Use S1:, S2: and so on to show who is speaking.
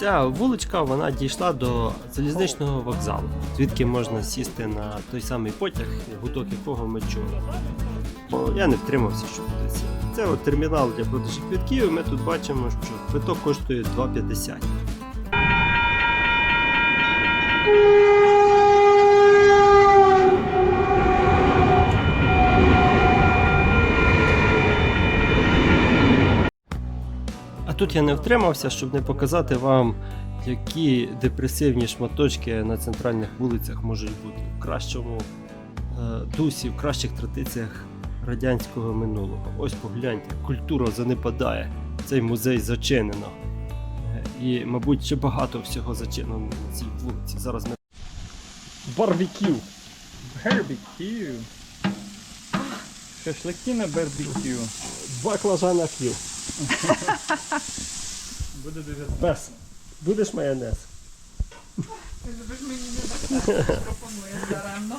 S1: Ця вуличка вона дійшла до залізничного вокзалу, звідки можна сісти на той самий потяг, гудок якого ми чули. Бо я не втримався, щоб буде сісти. Це от термінал для продажу квитків, і ми тут бачимо, що квиток коштує 2,50. А тут я не втримався, щоб не показати вам, які депресивні шматочки на центральних вулицях можуть бути в кращому е, дусі, в кращих традиціях радянського минулого. Ось погляньте, культура занепадає. Цей музей зачинено. Е, І, мабуть, ще багато всього зачинено на цій вулиці. Зараз ми. Барбекю!
S2: Барбекю. Шашлики на барбекю.
S1: Баклажана к'ю.
S2: Буде дуже
S1: Пес. Будеш майонез?
S3: Ти любиш мені не так пропонує даремно.